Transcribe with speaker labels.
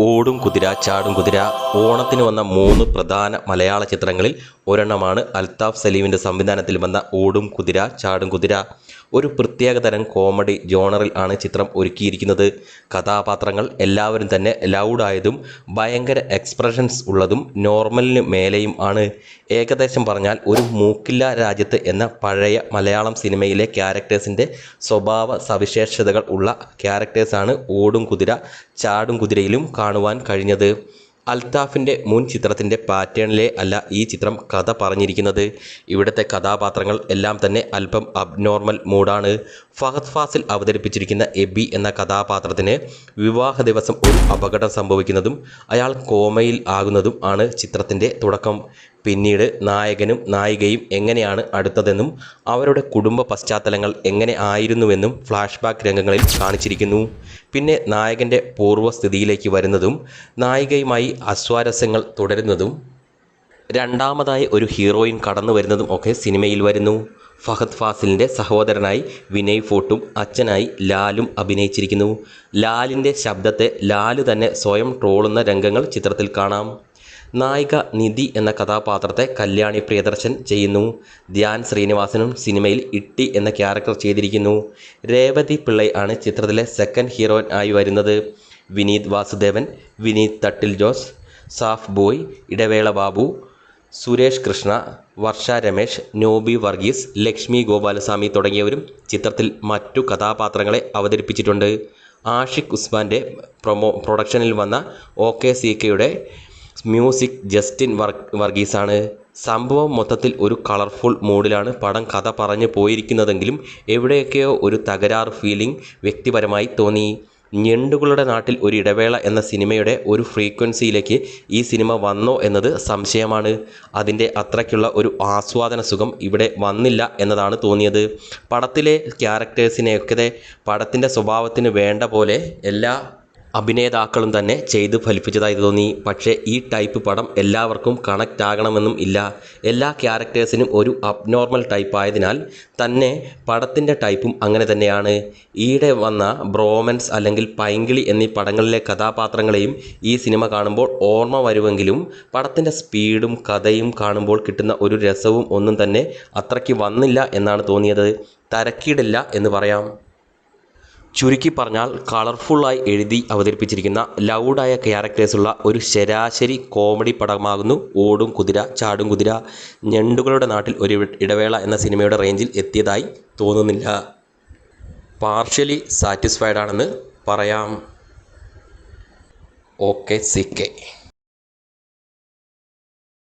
Speaker 1: ഓടും കുതിര ചാടും കുതിര. ഓണത്തിന് വന്ന മൂന്ന് പ്രധാന മലയാള ചിത്രങ്ങളിൽ ഒരെണ്ണമാണ് അൽതാഫ് സലീമിന്റെ സംവിധാനത്തിൽ വന്ന ഓടും കുതിര ചാടും കുതിര. ഒരു പ്രത്യേകതരം കോമഡി ജോണറിൽ ആണ് ചിത്രം ഒരുക്കിയിരിക്കുന്നത്. കഥാപാത്രങ്ങൾ എല്ലാവരും തന്നെ ലൗഡായതും ഭയങ്കര എക്സ്പ്രഷൻസ് ഉള്ളതും നോർമലിന് മേലെയും ആണ്. ഏകദേശം പറഞ്ഞാൽ ഒരു മൂക്കില്ല രാജ്യത്ത് എന്ന പഴയ മലയാളം സിനിമയിലെ ക്യാരക്ടേഴ്സിന്റെ സ്വഭാവ സവിശേഷതകൾ ഉള്ള ക്യാരക്ടേഴ്സാണ് ഓടും കുതിര ചാടും കുതിരയിലും കാണുവാൻ കഴിഞ്ഞത്. അൽത്താഫിന്റെ മുൻ ചിത്രത്തിന്റെ പാറ്റേണിലെ അല്ല ഈ ചിത്രം കഥ പറഞ്ഞിരിക്കുന്നത്. ഇവിടുത്തെ കഥാപാത്രങ്ങൾ എല്ലാം തന്നെ അല്പം അബ്നോർമൽ മൂഡാണ് ഫഹദ് ഫാസിൽ അവതരിപ്പിച്ചിരിക്കുന്ന എബി എന്ന കഥാപാത്രത്തിന് വിവാഹ ദിവസം ഒരു അപകടം സംഭവിക്കുന്നതും അയാൾ കോമയിൽ ആകുന്നതും ആണ് ചിത്രത്തിന്റെ തുടക്കം. പിന്നീട് നായകനും നായികയും എങ്ങനെയാണ് അടുത്തതെന്നും അവരുടെ കുടുംബ പശ്ചാത്തലങ്ങൾ എങ്ങനെ ആയിരുന്നുവെന്നും ഫ്ലാഷ് ബാക്ക് രംഗങ്ങളിൽ കാണിച്ചിരിക്കുന്നു. പിന്നെ നായകന്റെ പൂർവസ്ഥിതിയിലേക്ക് വരുന്നതും നായികയുമായി അസ്വാരസ്യങ്ങൾ തുടരുന്നതും രണ്ടാമതായി ഒരു ഹീറോയിൻ കടന്നു വരുന്നതും ഒക്കെ സിനിമയിൽ വരുന്നു. ഫഹദ് ഫാസിലിന്റെ സഹോദരനായി വിനയ് ഫോട്ടും അച്ഛനായി ലാലും അഭിനയിച്ചിരിക്കുന്നു. ലാലിന്റെ ശബ്ദത്തെ ലാൽ തന്നെ സ്വയം ട്രോളുന്ന രംഗങ്ങൾ ചിത്രത്തിൽ കാണാം. നായിക നിധി എന്ന കഥാപാത്രത്തെ കല്യാണി പ്രിയദർശൻ ചെയ്യുന്നു. ധ്യാൻ ശ്രീനിവാസനും സിനിമയിൽ ഇട്ടി എന്ന ക്യാരക്ടർ ചെയ്തിരിക്കുന്നു. രേവതി പിള്ളൈ ആണ് ചിത്രത്തിലെ സെക്കൻഡ് ഹീറോയിൻ ആയി വരുന്നത്. വിനീത് വാസുദേവൻ വിനീത് തട്ടിൽ ജോസ് സാഫ് ബോയ് ഇടവേള ബാബു സുരേഷ് കൃഷ്ണ വർഷ രമേശ് നോബി വർഗീസ് ലക്ഷ്മി ഗോപാലസ്വാമി തുടങ്ങിയവരും ചിത്രത്തിൽ മറ്റു കഥാപാത്രങ്ങളെ അവതരിപ്പിച്ചിട്ടുണ്ട്. ആഷിഖ് ഉസ്മാന്റെ പ്രൊമോ പ്രൊഡക്ഷനിൽ വന്ന ഒ കെ സി കെയുടെ മ്യൂസിക് ജസ്റ്റിൻ വർ വർഗീസാണ്. സംഭവം മൊത്തത്തിൽ ഒരു കളർഫുൾ മൂഡിലാണ് പടം കഥ പറഞ്ഞു പോയിരിക്കുന്നതെങ്കിലും എവിടെയൊക്കെയോ ഒരു തകരാറ് ഫീലിംഗ് വ്യക്തിപരമായി തോന്നി. ഞെണ്ടുകളുടെ നാട്ടിൽ ഒരു ഇടവേള എന്ന സിനിമയുടെ ഒരു ഫ്രീക്വൻസിയിലേക്ക് ഈ സിനിമ വന്നോ എന്നത് സംശയമാണ്. അതിന്റെ അത്രയ്ക്കുള്ള ഒരു ആസ്വാദന സുഖം ഇവിടെ വന്നില്ല എന്നതാണ് തോന്നിയത്. പടത്തിലെ ക്യാരക്ടേഴ്സിനെയൊക്കെ പടത്തിന്റെ സ്വഭാവത്തിന് വേണ്ട പോലെ എല്ലാ അഭിനേതാക്കളും തന്നെ ചെയ്ത് ഫലിപ്പിച്ചതായി തോന്നി പക്ഷേ ഈ ടൈപ്പ് പടം എല്ലാവർക്കും കണക്റ്റ് ആകണമെന്നും ഇല്ല. എല്ലാ ക്യാരക്ടേഴ്സിനും ഒരു അബ്നോർമൽ ടൈപ്പ് ആയതിനാൽ തന്നെ പടത്തിന്റെ ടൈപ്പും അങ്ങനെ തന്നെയാണ്. ഈയിടെ വന്ന ബ്രോമൻസ് അല്ലെങ്കിൽ പൈങ്കിളി എന്നീ പടങ്ങളിലെ കഥാപാത്രങ്ങളെയും ഈ സിനിമ കാണുമ്പോൾ ഓർമ്മ വരുമെങ്കിലും പടത്തിന്റെ സ്പീഡും കഥയും കാണുമ്പോൾ കിട്ടുന്ന ഒരു രസവും ഒന്നും തന്നെ അത്രയ്ക്ക് വന്നില്ല എന്നാണ് തോന്നിയത്. തരക്കീടില്ല എന്ന് പറയാം. ചുരുക്കി പറഞ്ഞാൽ കളർഫുള്ളായി എഴുതി അവതരിപ്പിച്ചിരിക്കുന്ന ലൗഡായ ക്യാരക്ടേഴ്സുള്ള ഒരു ശരാശരി കോമഡി പടമാകുന്നു ഓടും കുതിര ചാടും കുതിര. ഞണ്ടുകളുടെ നാട്ടിൽ ഒരു ഇടവേള എന്ന സിനിമയുടെ റേഞ്ചിൽ എത്തിയതായി തോന്നുന്നില്ല. പാർഷ്യലി സാറ്റിസ്ഫൈഡ് ആണെന്ന് പറയാം. Okay C K